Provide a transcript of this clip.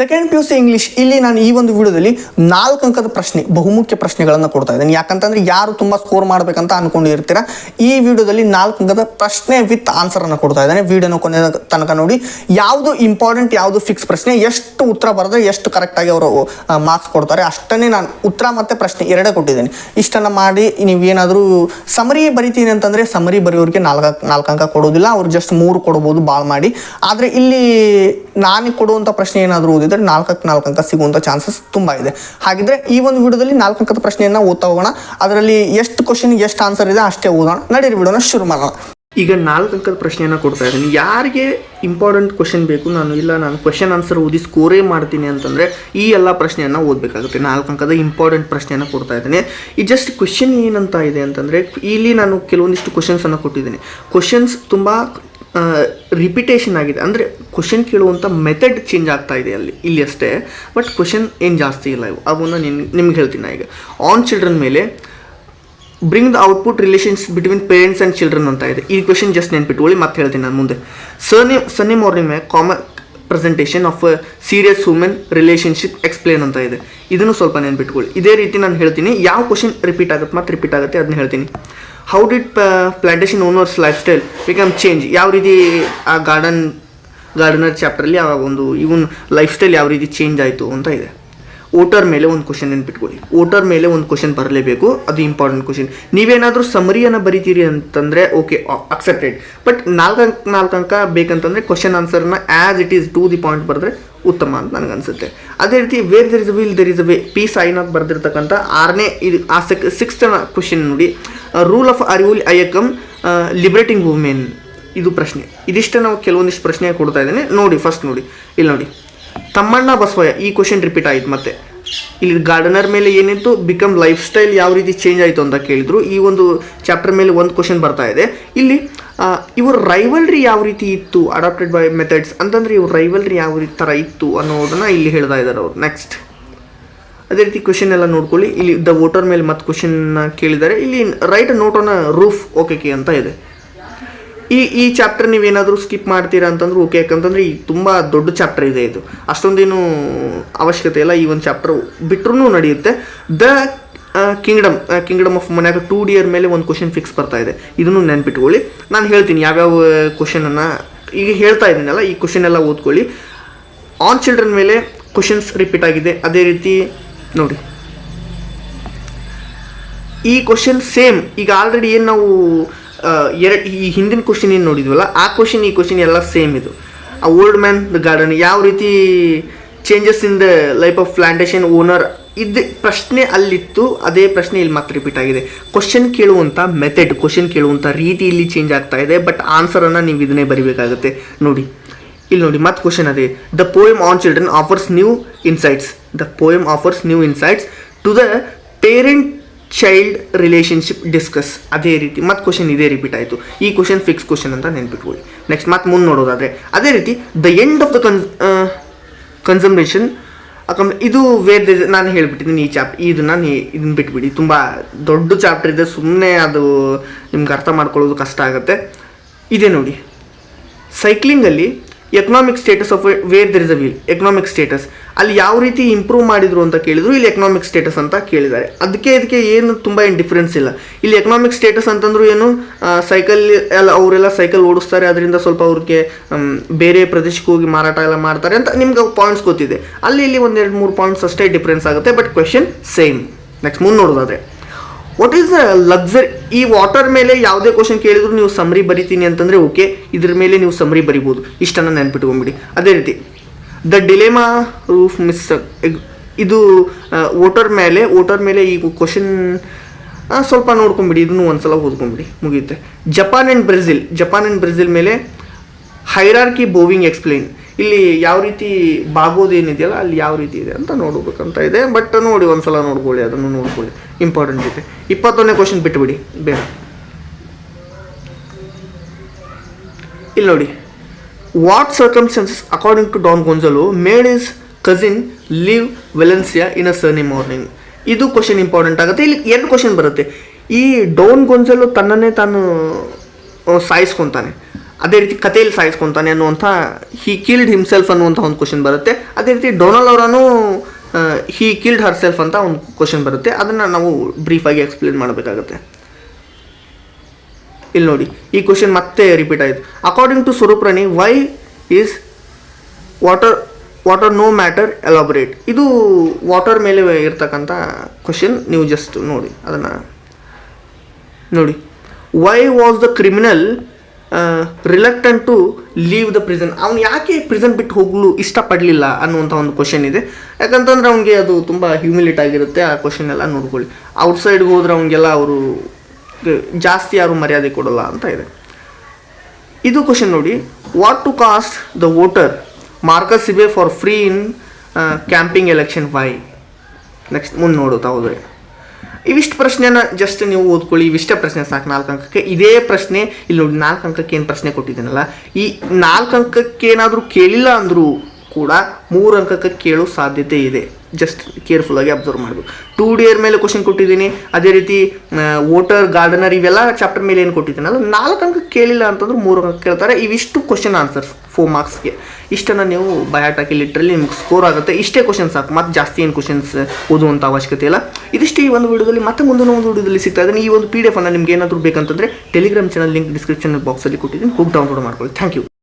Second P U C English ಇಲ್ಲಿ ನಾನು ಈ ಒಂದು ವಿಡಿಯೋದಲ್ಲಿ ನಾಲ್ಕು ಅಂಕದ ಪ್ರಶ್ನೆ, ಬಹುಮುಖ್ಯ ಪ್ರಶ್ನೆಗಳನ್ನು ಕೊಡ್ತಾ ಇದ್ದೀನಿ. ಯಾಕಂತಂದ್ರೆ ಯಾರು ತುಂಬ ಸ್ಕೋರ್ ಮಾಡಬೇಕಂತ ಅನ್ಕೊಂಡಿರ್ತೀರ? ಈ ವಿಡಿಯೋದಲ್ಲಿ ನಾಲ್ಕು ಅಂಕದ ಪ್ರಶ್ನೆ ವಿತ್ ಆನ್ಸರ್ ಅನ್ನು ಕೊಡ್ತಾ ಇದ್ದಾನೆ. ವಿಡಿಯೋನ ಕೊನೆ ತನಕ ನೋಡಿ. ಯಾವುದು ಇಂಪಾರ್ಟೆಂಟ್ ಯಾವುದು ಫಿಕ್ಸ್ ಪ್ರಶ್ನೆ, ಎಷ್ಟು ಉತ್ತರ ಬರೆದ್ರೆ ಎಷ್ಟು ಕರೆಕ್ಟಾಗಿ ಅವರು ಮಾರ್ಕ್ಸ್ ಕೊಡ್ತಾರೆ? ಅಷ್ಟನ್ನೇ ನಾನು ಉತ್ತರ ಮತ್ತು ಪ್ರಶ್ನೆ ಎರಡೇ ಕೊಟ್ಟಿದ್ದೀನಿ. ಇಷ್ಟನ್ನು ಮಾಡಿ ನೀವೇನಾದರೂ ಸಮರಿ ಬರಿತೀನಿ ಅಂತಂದರೆ ಸಮರಿ ಬರೆಯೋರಿಗೆ ನಾಲ್ಕು ನಾಲ್ಕು ಅಂಕ ಕೊಡೋದಿಲ್ಲ. ಅವ್ರು ಜಸ್ಟ್ ಮೂರು ಕೊಡ್ಬೋದು ಬಾಳ್ ಮಾಡಿ. ಆದರೆ ಇಲ್ಲಿ ನಾನು ಕೊಡುವಂಥ ಪ್ರಶ್ನೆ ಏನಾದರೂ ನಾಲ್ಕಕ್ಕೆ ನಾಲ್ಕು ಅಂಕ ಸಿಗುವಂಥ ಚಾನ್ಸಸ್ ತುಂಬ ಇದೆ. ಹಾಗಿದ್ರೆ ಈ ಒಂದು ವಿಡಿಯೋದಲ್ಲಿ ನಾಲ್ಕು ಅಂಕದ ಪ್ರಶ್ನೆಯನ್ನು ಓದ್ತಾ ಹೋಗೋಣ. ಅದರಲ್ಲಿ ಎಷ್ಟು ಕ್ವಶನ್ ಎಷ್ಟು ಆನ್ಸರ್ ಇದೆ ಅಷ್ಟೇ ಓದೋಣ. ನಡೀರಿ ವಿಡಿಯೋನ ಶುರು ಮಾಡೋಣ. ಈಗ ನಾಲ್ಕು ಅಂಕದ ಪ್ರಶ್ನೆಯನ್ನು ಕೊಡ್ತಾ ಇದ್ದೀನಿ. ಯಾರಿಗೆ ಇಂಪಾರ್ಟೆಂಟ್ ಕ್ವಶನ್ ಬೇಕು ನಾನು ಇಲ್ಲ, ನಾನು ಕ್ವಶನ್ ಆನ್ಸರ್ ಓದಿ ಸ್ಕೋರೇ ಮಾಡ್ತೀನಿ ಅಂತಂದರೆ ಈ ಎಲ್ಲ ಪ್ರಶ್ನೆಯನ್ನು ಓದಬೇಕಾಗುತ್ತೆ. ನಾಲ್ಕು ಅಂಕದ ಇಂಪಾರ್ಟೆಂಟ್ ಪ್ರಶ್ನೆಯನ್ನು ಕೊಡ್ತಾ ಇದ್ದೀನಿ. ಈ ಜಸ್ಟ್ ಕ್ವಶನ್ ಏನಂತ ಇದೆ ಅಂತಂದರೆ, ಇಲ್ಲಿ ನಾನು ಕೆಲವೊಂದಿಷ್ಟು ಕ್ವಶನ್ಸನ್ನು ಕೊಟ್ಟಿದ್ದೀನಿ. ಕ್ವಶನ್ಸ್ ತುಂಬ ರಿಪಿಟೇಷನ್ ಆಗಿದೆ. ಅಂದರೆ ಕ್ವಶನ್ ಕೇಳುವಂಥ ಮೆಥಡ್ ಚೇಂಜ್ ಆಗ್ತಾ ಇದೆ ಅಲ್ಲಿ, ಇಲ್ಲಿ ಅಷ್ಟೇ. ಬಟ್ ಕ್ವಶನ್ ಏನು ಜಾಸ್ತಿ ಇಲ್ಲ ಇವು. ಅವನ್ನ ನಿನ್, ನಿಮ್ಗೆ ಹೇಳ್ತೀನಿ ನಾ ಈಗ. ಆನ್ ಚಿಲ್ಡ್ರನ್ ಮೇಲೆ bring the output relations between parents and children ಅಂತ ಇದೆ. ಈ ಕ್ವಶನ್ ಜಸ್ಟ್ ನೆನ್ಪಿಟ್ಕೊಳ್ಳಿ ಮತ್ತೆ ಹೇಳ್ತೀನಿ ನಾನು ಮುಂದೆ. Sunny sunny morning may common presentation of serious women relationship explain ಅಂತ ಇದೆ. ಇದನ್ನು ಸ್ವಲ್ಪ ನೆನ್ಪಿಟ್ಕೊಳ್ಳಿ. ಇದೇ ರೀತಿ ನಾನು ಹೇಳ್ತೀನಿ. ಯಾವ ಕ್ವಶನ್ ರಿಪೀಟ್ ಆಗುತ್ತೆ ಮತ್ತೆ ರಿಪೀಟ್ ಆಗುತ್ತೆ ಅದನ್ನ ಹೇಳ್ತೀನಿ. How did plantation owners life style become change ಯಾವ ರೀತಿ ಆ ಗಾರ್ಡನ್ ಗಾರ್ಡನರ್ ಚಾಪ್ಟರಲ್ಲಿ ಆ ಒಂದು ಇವನ್ ಲೈಫ್ ಸ್ಟೈಲ್ ಯಾವ ರೀತಿ ಚೇಂಜ್ ಆಯಿತು ಅಂತ ಇದೆ. ಓಟರ್ ಮೇಲೆ ಒಂದು ಕ್ವಶನ್ ನೆನ್ಪಿಟ್ಕೊಳ್ಳಿ. ಓಟರ್ ಮೇಲೆ ಒಂದು ಕ್ವಶನ್ ಬರಲೇಬೇಕು. ಅದು ಇಂಪಾರ್ಟೆಂಟ್ ಕ್ವಶನ್ ನೀವೇನಾದರೂ ಸಮರಿಯನ್ನು ಬರಿತೀರಿ ಅಂತಂದರೆ ಓಕೆ ಅಕ್ಸೆಪ್ಟೆಡ್ ಬಟ್ ನಾಲ್ಕು ನಾಲ್ಕು ಅಂಕ ಬೇಕಂತಂದರೆ question ಆನ್ಸರ್ನ as it is to the point ಬರೆದ್ರೆ ಉತ್ತಮ ಅಂತ ನನಗೆ ಅನಿಸುತ್ತೆ. ಅದೇ ರೀತಿ where there is will there is a way P Sainath ಬರೆದಿರ್ತಕ್ಕಂಥ ಆರನೇ, ಇದು, ಆ ಸೆಕ್ ಸಿಕ್ಸ್ತ್ ಕ್ವಶನ್ ನೋಡಿ. ರೂಲ್ ಆಫ್ ಅರಿವುಲ್ ಐಯಕಮ್ ಲಿಬ್ರೇಟಿಂಗ್ ವುಮೆನ್ ಇದು ಪ್ರಶ್ನೆ. ಇದಿಷ್ಟೇ ನಾವು ಕೆಲವೊಂದಿಷ್ಟು ಪ್ರಶ್ನೆ ಕೊಡ್ತಾ ಇದ್ದೇನೆ. ನೋಡಿ ಫಸ್ಟ್ ನೋಡಿ. ಇಲ್ಲಿ ನೋಡಿ. ತಮ್ಮಣ್ಣ ಬಸವಯ್ಯ, ಈ ಕ್ವಶನ್ ರಿಪೀಟ್ ಆಯಿತು ಮತ್ತೆ. ಇಲ್ಲಿ ಗಾರ್ಡನರ್ ಮೇಲೆ ಏನಿತ್ತು? ಬಿಕಮ್ ಲೈಫ್ ಸ್ಟೈಲ್ ಯಾವ ರೀತಿ ಚೇಂಜ್ ಆಯಿತು ಅಂತ ಕೇಳಿದ್ರು. ಈ ಒಂದು ಚಾಪ್ಟರ್ ಮೇಲೆ ಒಂದು ಕ್ವಶನ್ ಬರ್ತಾ ಇದೆ. ಇಲ್ಲಿ ಇವ್ರ ರೈವಲ್ರಿ ಯಾವ ರೀತಿ ಇತ್ತು? ಅಡಾಪ್ಟೆಡ್ ಬೈ ಮೆಥಡ್ಸ್ ಅಂತಂದ್ರೆ ಇವ್ರ ರೈವಲ್ರಿ ಯಾವ ರೀತಿ ಥರ ಇತ್ತು ಅನ್ನೋದನ್ನ ಇಲ್ಲಿ ಹೇಳ್ತಾ ಇದ್ದಾರೆ ಅವ್ರು. ನೆಕ್ಸ್ಟ್ ಅದೇ ರೀತಿ ಕ್ವಶನ್ ಎಲ್ಲ ನೋಡ್ಕೊಳ್ಳಿ. ಇಲ್ಲಿ ದ ವೋಟರ್ ಮೇಲೆ ಮತ್ತೆ ಕ್ವಶನ್ ಕೇಳಿದ್ದಾರೆ. ಇಲ್ಲಿ write note on roof okay K ಅಂತ ಇದೆ. ಈ ಈ ಚಾಪ್ಟರ್ ನೀವೇನಾದರೂ ಸ್ಕಿಪ್ ಮಾಡ್ತೀರಾ ಅಂತಂದ್ರೆ ಓಕೆ ಯಾಕಂತಂದ್ರೆ ಈ ತುಂಬ ದೊಡ್ಡ ಚಾಪ್ಟರ್ ಇದೆ ಇದು. ಅಷ್ಟೊಂದೇನು ಅವಶ್ಯಕತೆ ಇಲ್ಲ ಈ ಒಂದು ಚಾಪ್ಟರ್ ಬಿಟ್ರೂ ನಡೆಯುತ್ತೆ. The kingdom kingdom of Monaco too dear ಮೇಲೆ ಒಂದು ಕ್ವಶನ್ ಫಿಕ್ಸ್ ಬರ್ತಾ ಇದೆ. ಇದನ್ನು ನೆನ್ಪಿಟ್ಕೊಳ್ಳಿ. ನಾನು ಹೇಳ್ತೀನಿ ಯಾವ್ಯಾವ ಕ್ವಶನನ್ನು ಈಗ ಹೇಳ್ತಾ ಇದ್ದೀನಲ್ಲ, ಈ ಕ್ವಶನ್ ಎಲ್ಲ ಓದ್ಕೊಳ್ಳಿ. ಆನ್ ಚಿಲ್ಡ್ರನ್ ಮೇಲೆ ಕ್ವಶನ್ಸ್ ರಿಪೀಟ್ ಆಗಿದೆ. ಅದೇ ರೀತಿ ನೋಡಿ. ಈ ಕ್ವಶನ್ ಸೇಮ್ ಈಗ ಆಲ್ರೆಡಿ ಏನು ನಾವು ಎರಡು, ಈ ಹಿಂದಿನ ಕ್ವಶನ್ ಏನು ನೋಡಿದ್ವಲ್ಲ, ಆ ಕ್ವಶನ್ ಈ ಕ್ವಶನ್ ಎಲ್ಲ ಸೇಮ್ ಇದು. ಆ ಓಲ್ಡ್ ಮ್ಯಾನ್ ದ ಗಾರ್ಡನ್ ಯಾವ ರೀತಿ changes in the life of plantation owner ಇದು ಪ್ರಶ್ನೆ ಅಲ್ಲಿತ್ತು, ಅದೇ ಪ್ರಶ್ನೆ ಇಲ್ಲಿ ಮತ್ತೆ ರಿಪೀಟ್ ಆಗಿದೆ. ಕ್ವಶನ್ ಕೇಳುವಂಥ ಮೆಥಡ್ ಕ್ವಶನ್ ಕೇಳುವಂಥ ರೀತಿ ಇಲ್ಲಿ ಚೇಂಜ್ ಆಗ್ತಾ ಇದೆ ಬಟ್ ಆನ್ಸರನ್ನು ನೀವು ಇದನ್ನೇ ಬರಿಬೇಕಾಗುತ್ತೆ. ನೋಡಿ, ಇಲ್ಲಿ ನೋಡಿ, ಮತ್ತೆ ಕ್ವಶನ್ ಅದೇ. The poem on children offers new insights the poem offers new insights to the parent child relationship discuss ಅದೇ ರೀತಿ ಮತ್ತೆ ಕ್ವಶನ್ ಇದೇ ರಿಪೀಟ್ ಆಯಿತು. ಈ ಕ್ವಶನ್ ಫಿಕ್ಸ್ ಕ್ವಶನ್ ಅಂತ ನೆನ್ಪಿಟ್ಕೊಳ್ಳಿ. ನೆಕ್ಸ್ಟ್ ಮತ್ತೆ ಮುಂದೆ ನೋಡೋದಾದರೆ, ಅದೇ ರೀತಿ ದ ಎಂಡ್ ಆಫ್ ದ ಕನ್ ಕನ್ಸಂಪ್ರೇಷನ್ ಅಕಮ್, ಇದು ವೇರ್ ನಾನು ಹೇಳ್ಬಿಟ್ಟಿದ್ದೀನಿ ಈ ಚಾಪ್ ಇದು ನಾನು ಇದನ್ನ ಬಿಟ್ಬಿಡಿ. ತುಂಬ ದೊಡ್ಡ ಚಾಪ್ಟರ್ ಇದೆ ಸುಮ್ಮನೆ ಅದು ನಿಮ್ಗೆ ಅರ್ಥ ಮಾಡ್ಕೊಳ್ಳೋದು ಕಷ್ಟ ಆಗುತ್ತೆ. ಇದೆ ನೋಡಿ. ಸೈಕ್ಲಿಂಗಲ್ಲಿ economic status of where there is a will economic status ಅಲ್ಲಿ ಯಾವ ರೀತಿ ಇಂಪ್ರೂವ್ ಮಾಡಿದ್ರು ಅಂತ ಕೇಳಿದ್ರು, ಇಲ್ಲಿ ಎಕನಾಮಿಕ್ ಸ್ಟೇಟಸ್ ಅಂತ ಕೇಳಿದ್ದಾರೆ. ಅದಕ್ಕೆ ಇದಕ್ಕೆ ಏನು ತುಂಬ ಏನು ಡಿಫ್ರೆನ್ಸ್ ಇಲ್ಲ. ಇಲ್ಲಿ ಎಕನಾಮಿಕ್ ಸ್ಟೇಟಸ್ ಅಂತಂದ್ರು ಏನು ಸೈಕಲ್ ಎಲ್ಲ ಅವರೆಲ್ಲ ಸೈಕಲ್ ಓಡಿಸ್ತಾರೆ, ಅದರಿಂದ ಸ್ವಲ್ಪ ಅವ್ರಿಗೆ ಬೇರೆ ಪ್ರದೇಶಕ್ಕೆ ಹೋಗಿ ಮಾರಾಟ ಎಲ್ಲ ಮಾಡ್ತಾರೆ ಅಂತ ನಿಮ್ಗೆ ಪಾಯಿಂಟ್ಸ್ ಗೊತ್ತಿದೆ. ಅಲ್ಲಿ ಇಲ್ಲಿ ಒಂದೆರಡು ಮೂರು ಪಾಯಿಂಟ್ಸ್ ಅಷ್ಟೇ ಡಿಫ್ರೆನ್ಸ್ ಆಗುತ್ತೆ ಬಟ್ ಕ್ವೆಶನ್ ಸೇಮ್ ನೆಕ್ಸ್ಟ್ ಮುಂದೆ ನೋಡೋದಾದ್ರೆ ವಾಟ್ ಈಸ್ ಲಕ್ಸರಿ ಈ ವಾಟರ್ ಮೇಲೆ ಯಾವುದೇ ಕ್ವಶನ್ ಕೇಳಿದ್ರು ನೀವು ಸಮರಿ ಬರಿತೀನಿ ಅಂತಂದರೆ ಓಕೆ ಇದ್ರ ಮೇಲೆ ನೀವು ಸಮರಿ ಬರಿಬೋದು. ಇಷ್ಟನ್ನು ನೆನ್ಪಿಟ್ಕೊಂಬಿಡಿ ಅದೇ ರೀತಿ ದ ಡಿಲೆಮಾ ರೂಫ್ ಮಿಸ್ ಇದು ವೋಟರ್ ಮೇಲೆ ವೋಟರ್ ಮೇಲೆ ಈ ಕ್ವಶನ್ ಸ್ವಲ್ಪ ನೋಡ್ಕೊಂಬಿಡಿ, ಇದನ್ನು ಒಂದ್ಸಲ ಓದ್ಕೊಂಬಿಡಿ, ಮುಗಿಯುತ್ತೆ. Japan and Brazil Japan and Brazil ಮೇಲೆ ಹೈರಾರ್ಕಿ ಬೋವಿಂಗ್ ಎಕ್ಸ್ಪ್ಲೈನ್ ಇಲ್ಲಿ ಯಾವ ರೀತಿ ಬಾಗೋದೇನಿದೆಯಲ್ಲ ಅಲ್ಲಿ ಯಾವ ರೀತಿ ಇದೆ ಅಂತ ನೋಡಬೇಕಂತ ಇದೆ. ಬಟ್ ನೋಡಿ, ಒಂದ್ಸಲ ನೋಡ್ಕೊಳ್ಳಿ, ಅದನ್ನು ನೋಡ್ಕೊಳ್ಳಿ. ಇಂಪಾರ್ಟೆಂಟ್ ಇದೆ. ಇಪ್ಪತ್ತೊಂದನೇ ಕ್ವಶನ್ ಬಿಟ್ಬಿಡಿ ಬೇಡ ಇಲ್ಲಿ ನೋಡಿ. What circumstances according to Don Gonzalo made his cousin live Valencia in a sunny morning ಇದು ಕ್ವಶನ್ ಇಂಪಾರ್ಟೆಂಟ್ ಆಗುತ್ತೆ. ಇಲ್ಲಿ ಎರಡು ಕ್ವಶನ್ ಬರುತ್ತೆ. ಈ ಡೌನ್ ಗೊಂಜಲು ತನ್ನನ್ನೇ ತಾನು ಸಾಯಿಸ್ಕೊತಾನೆ. ಅದೇ ರೀತಿ ಕಥೆಯಲ್ಲಿ ಸಾಯಿಸ್ಕೊತಾನೆ ಅನ್ನುವಂಥ ಹಿ ಕಿಲ್ಡ್ ಹಿಮ್ಸೆಲ್ಫ್ ಅನ್ನುವಂಥ ಒಂದು ಕ್ವಶನ್ ಬರುತ್ತೆ. ಅದೇ ರೀತಿ ಡೊನಾಲ್ ಅವರನ್ನು ಹಿ ಕಿಲ್ಡ್ ಹರ್ ಸೆಲ್ಫ್ ಅಂತ ಒಂದು ಕ್ವಶನ್ ಬರುತ್ತೆ. ಅದನ್ನು ನಾವು ಬ್ರೀಫಾಗಿ ಎಕ್ಸ್ಪ್ಲೇನ್ ಮಾಡಬೇಕಾಗುತ್ತೆ. ಇಲ್ಲಿ ನೋಡಿ. ಈ ಕ್ವಶನ್ ಮತ್ತೆ ರಿಪೀಟ್ ಆಯಿತು. According to ಸ್ವರೂಪ್ರಣಿ why is water water no matter elaborate ಇದು ವಾಟರ್ ಮೇಲೆ ಇರ್ತಕ್ಕಂಥ ಕ್ವಶನ್ ನೀವು ಜಸ್ಟ್ ನೋಡಿ. ಅದನ್ನು ನೋಡಿ. Why was the criminal reluctant to leave the prison ಅವ್ನು ಯಾಕೆ ಪ್ರಿಸನ್ ಬಿಟ್ಟು ಹೋಗಲು ಇಷ್ಟಪಡಲಿಲ್ಲ ಅನ್ನುವಂಥ ಒಂದು ಕ್ವಶನ್ ಇದೆ. ಯಾಕಂತಂದ್ರೆ ಅವನಿಗೆ ಅದು ತುಂಬ ಹ್ಯೂಮಿಲಿಟ್ ಆಗಿರುತ್ತೆ ಆ ಕ್ವಶನ್ ಎಲ್ಲ ನೋಡ್ಕೊಳ್ಳಿ. ಔಟ್ಸೈಡ್ಗೆ ಹೋದ್ರೆ ಅವನಿಗೆಲ್ಲ ಅವರು ಜಾಸ್ತಿ ಯಾರು ಮರ್ಯಾದೆ ಕೊಡಲ್ಲ ಅಂತ ಇದೆ. ಇದು ಕ್ವಶನ್ ನೋಡಿ what to cost the voter Marcus Ibe for free in camping election why next ಮುಂದೆ ನೋಡುತ್ತಾ ಹೋದರೆ ಇವಿಷ್ಟು ಪ್ರಶ್ನೆನ ಜಸ್ಟ್ ನೀವು ಓದ್ಕೊಳ್ಳಿ, ಇವಿಷ್ಟೇ ಪ್ರಶ್ನೆ ಸಾಕು ನಾಲ್ಕು ಅಂಕಕ್ಕೆ. ಇದೇ ಪ್ರಶ್ನೆ, ಇಲ್ಲಿ ನೋಡಿ ನಾಲ್ಕು ಅಂಕಕ್ಕೆ ಏನು ಪ್ರಶ್ನೆ ಕೊಟ್ಟಿದ್ದೀನಲ್ಲ, ಈ ನಾಲ್ಕು ಅಂಕಕ್ಕೆ ಏನಾದರೂ ಕೇಳಿಲ್ಲ ಅಂದರೂ ಕೂಡ ಮೂರು ಅಂಕಕ್ಕೆ ಕೇಳೋ ಸಾಧ್ಯತೆ ಇದೆ. ಜಸ್ಟ್ ಕೇರ್ಫುಲ್ಲಾಗಿ ಅಬ್ಸರ್ವ್ ಮಾಡಬೇಕು. ಟೂ ಡಿ ಇಯರ್ ಮೇಲೆ ಕ್ವಶನ್ ಕೊಟ್ಟಿದ್ದೀನಿ. ಅದೇ ರೀತಿ ವೋಟರ್ ಗಾರ್ಡನರ್ ಇವೆಲ್ಲ ಚಾಪ್ಟರ್ ಮೇಲೆ ಏನು ಕೊಟ್ಟಿದ್ದೀನಲ್ಲ ನಾಲ್ಕು ಅಂಕ ಕೇಳಿಲ್ಲ ಅಂತಂದ್ರೆ ಮೂರು ಅಂಕ ಕೇಳ್ತಾರೆ. ಇವಿಷ್ಟು ಕ್ವಶನ್ ಆನ್ಸರ್ಸ್ ಫೋರ್ ಮಾರ್ಕ್ಸ್ಗೆ ಇಷ್ಟನ್ನು ನೀವು ಬಯಾಟಾಕಿ ಲಿಟ್ರಲ್ಲಿ ನಿಮ್ಗೆ ಸ್ಕೋರ್ ಆಗುತ್ತೆ. ಇಷ್ಟೇ ಕ್ವಶನ್ ಸಾಕು. ಮತ್ತು ಜಾಸ್ತಿ ಏನು ಕ್ವಶನ್ಸ್ ಓದುವಂಥ ಅವಶ್ಯಕತೆ ಇಲ್ಲ. ಇದಿಷ್ಟು ಈ ಒಂದು ವಿಡಿಯೋದಲ್ಲಿ ಮತ್ತೆ ಮುಂದಿನ ಒಂದು ವಿಡಿಯೋದಲ್ಲಿ ಸಿಗ್ತಾ ಇದ್ದೀನಿ. ಈ ಒಂದು ಪಿ ಡಿ ಎಫ್ ಅನ್ನು ನಿಮ್ಗೆ ಏನಾದರೂ ಬೇಕಂತಂದರೆ ಟೆಲಿಗ್ರಾಮ್ ಚಾನಲ್ ಲಿಂಕ್ ಡಿಸ್ಕ್ರಿಪ್ಷನ್ ಬಾಕ್ಸಲ್ಲಿ ಕೊಟ್ಟಿದ್ದೀನಿ. ಹೋಗಿ ಡೌನ್ಲೋಡ್ ಮಾಡ್ಕೊಳ್ಳಿ. Thank you